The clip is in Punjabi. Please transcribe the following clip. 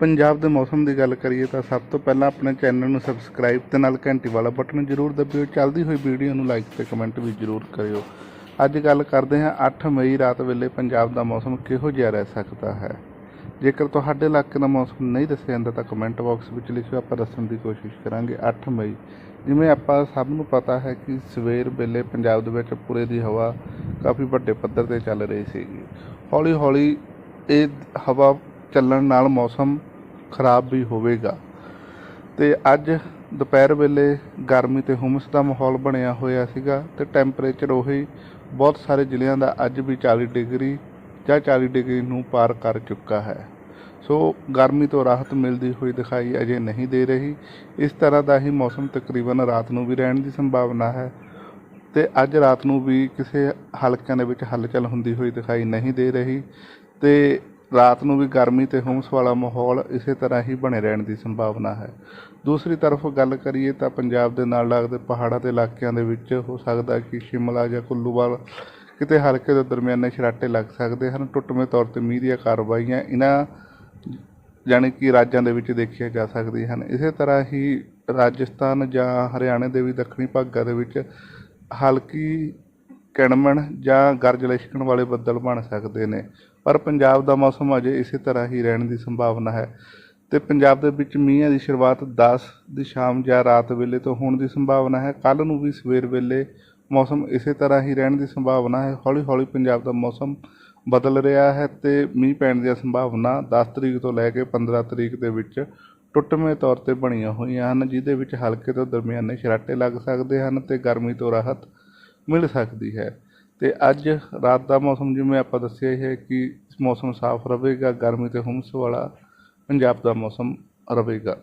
ਪੰਜਾਬ ਦੇ ਮੌਸਮ ਦੀ ਗੱਲ ਕਰੀਏ ਤਾਂ ਸਭ ਤੋਂ ਪਹਿਲਾਂ ਆਪਣੇ ਚੈਨਲ ਨੂੰ ਸਬਸਕ੍ਰਾਈਬ ਤੇ ਨਾਲ ਘੰਟੀ ਵਾਲਾ ਬਟਨ ਜ਼ਰੂਰ ਦਬਿਓ। ਚੱਲਦੀ ਹੋਈ ਵੀਡੀਓ ਨੂੰ ਲਾਈਕ ਤੇ ਕਮੈਂਟ ਵੀ ਜ਼ਰੂਰ ਕਰਿਓ। ਅੱਜ ਗੱਲ ਕਰਦੇ ਹਾਂ 8 ਮਈ ਰਾਤ ਵੇਲੇ ਪੰਜਾਬ ਦਾ ਮੌਸਮ ਕਿਹੋ ਜਿਹਾ ਰਹਿ ਸਕਦਾ ਹੈ। ਜੇਕਰ ਤੁਹਾਡੇ ਇਲਾਕੇ ਦਾ ਮੌਸਮ ਨਹੀਂ ਦੱਸਿਆ ਜਾਂਦਾ ਤਾਂ ਕਮੈਂਟ ਬਾਕਸ ਵਿੱਚ ਲਿਖਿਓ। ਆਪਾਂ ਦੱਸਣ ਦੀ ਕੋਸ਼ਿਸ਼ ਕਰਾਂਗੇ 8 ਮਈ। ਜਿਵੇਂ ਆਪਾਂ ਸਭ ਨੂੰ ਪਤਾ ਹੈ ਕਿ ਸਵੇਰ ਵੇਲੇ ਪੰਜਾਬ ਦੇ ਵਿੱਚ ਪੂਰੇ ਦੀ ਹਵਾ ਕਾਫੀ ਵੱਡੇ ਪੱਧਰ ਤੇ ਚੱਲ ਰਹੀ ਸੀਗੀ। ਹੌਲੀ ਹੌਲੀ ਇਹ ਹਵਾ ਚੱਲਣ ਨਾਲ ਮੌਸਮ ਖਰਾਬ ਵੀ ਹੋਵੇਗਾ। ਤੇ ਅੱਜ ਦੁਪਹਿਰ ਵੇਲੇ ਗਰਮੀ ਤੇ ਹੁਮਸ ਦਾ ਮਾਹੌਲ ਬਣਿਆ ਹੋਇਆ ਸੀਗਾ ਤੇ ਟੈਂਪਰੇਚਰ ਉਹੀ ਬਹੁਤ ਸਾਰੇ ਜ਼ਿਲ੍ਹਿਆਂ ਦਾ ਅੱਜ ਵੀ 40 ਡਿਗਰੀ ਜਾਂ 40 ਡਿਗਰੀ ਨੂੰ ਪਾਰ ਕਰ ਚੁੱਕਾ ਹੈ। ਸੋ ਗਰਮੀ ਤੋਂ ਰਾਹਤ ਮਿਲਦੀ ਹੋਈ ਦਿਖਾਈ ਅਜੇ ਨਹੀਂ ਦੇ ਰਹੀ। ਇਸ ਤਰ੍ਹਾਂ ਦਾ ਹੀ ਮੌਸਮ ਤਕਰੀਬਨ ਰਾਤ ਨੂੰ ਵੀ ਰਹਿਣ ਦੀ ਸੰਭਾਵਨਾ ਹੈ ਤੇ ਅੱਜ ਰਾਤ ਨੂੰ ਵੀ ਕਿਸੇ ਹਲਕਿਆਂ ਦੇ ਵਿੱਚ ਹਲਚਲ ਹੁੰਦੀ ਹੋਈ ਦਿਖਾਈ ਨਹੀਂ ਦੇ ਰਹੀ। ਤੇ ਰਾਤ ਨੂੰ ਵੀ ਗਰਮੀ ਤੇ ਹੁਮਸ ਵਾਲਾ ਮਾਹੌਲ ਇਸੇ ਤਰ੍ਹਾਂ ਹੀ ਬਣੇ ਰਹਿਣ ਦੀ ਸੰਭਾਵਨਾ ਹੈ। ਦੂਸਰੀ ਤਰਫ ਗੱਲ ਕਰੀਏ ਤਾਂ ਪੰਜਾਬ ਦੇ ਨਾਲ ਲੱਗਦੇ ਪਹਾੜਾਂ ਦੇ ਇਲਾਕਿਆਂ ਦੇ ਵਿੱਚ ਹੋ ਸਕਦਾ ਕਿ ਸ਼ਿਮਲਾ ਜਾਂ ਕੁੱਲੂਵਾਲ ਕਿਤੇ ਹਲਕੇ ਤੋਂ ਦਰਮਿਆਨੇ ਛਰਾਟੇ ਲੱਗ ਸਕਦੇ ਹਨ। ਟੁੱਟਵੇਂ ਤੌਰ ਤੇ ਮੀਂਹ ਦੀਆਂ ਕਾਰਵਾਈਆਂ ਇਹਨਾਂ ਜਾਣੀ ਕਿ ਰਾਜਾਂ ਦੇ ਵਿੱਚ ਦੇਖੀਆਂ ਜਾ ਸਕਦੀਆਂ ਹਨ। ਇਸੇ ਤਰ੍ਹਾਂ ਹੀ ਰਾਜਸਥਾਨ ਜਾਂ ਹਰਿਆਣੇ ਦੇ ਵੀ ਦੱਖਣੀ ਭਾਗਾਂ ਦੇ ਵਿੱਚ ਹਲਕੀ ਕਿਣਮਣ ਜਾਂ ਗਰਜ ਲਿਸ਼ਕਣ ਵਾਲੇ ਬੱਦਲ ਬਣ ਸਕਦੇ ਨੇ। ਪਰ ਪੰਜਾਬ ਦਾ ਮੌਸਮ ਅਜੇ ਇਸੇ ਤਰ੍ਹਾਂ ਹੀ ਰਹਿਣ ਦੀ ਸੰਭਾਵਨਾ ਹੈ। ਤੇ ਪੰਜਾਬ ਦੇ ਵਿੱਚ ਮੀਂਹਾਂ ਦੀ ਸ਼ੁਰੂਆਤ 10 ਦੀ ਸ਼ਾਮ ਜਾਂ ਰਾਤ ਵੇਲੇ ਤੋਂ ਹੋਣ ਦੀ ਸੰਭਾਵਨਾ ਹੈ। ਕੱਲ ਨੂੰ ਵੀ ਸਵੇਰ ਵੇਲੇ ਮੌਸਮ ਇਸੇ ਤਰ੍ਹਾਂ ਹੀ ਰਹਿਣ ਦੀ ਸੰਭਾਵਨਾ ਹੈ। ਹੌਲੀ ਹੌਲੀ ਪੰਜਾਬ ਦਾ ਮੌਸਮ ਬਦਲ ਰਿਹਾ ਹੈ ਤੇ ਮੀਂਹ ਪੈਣ ਦੀ ਸੰਭਾਵਨਾ 10 ਤਰੀਕ ਤੋਂ ਲੈ ਕੇ 15 ਤਰੀਕ ਦੇ ਵਿੱਚ ਟੁੱਟਵੇਂ ਤੌਰ ਤੇ ਬਣੀਆਂ ਹੋਈਆਂ ਹਨ ਜਿਦੇ ਵਿੱਚ ਹਲਕੇ ਤੋਂ ਦਰਮਿਆਨੇ ਸ਼ਰਾਟੇ ਲੱਗ ਸਕਦੇ ਹਨ ਤੇ ਗਰਮੀ ਤੋਂ ਰਾਹਤ ਮਿਲ ਸਕਦੀ ਹੈ। ਤੇ ਅੱਜ ਰਾਤ ਦਾ ਮੌਸਮ ਜਿਵੇਂ ਆਪਾਂ ਦੱਸਿਆ ਹੀ ਹੈ ਕਿ ਮੌਸਮ ਸਾਫ਼ ਰਹੇਗਾ, ਗਰਮੀ ਤੇ ਹੁਮਸ ਵਾਲਾ ਪੰਜਾਬ ਦਾ ਮੌਸਮ ਰਹੇਗਾ।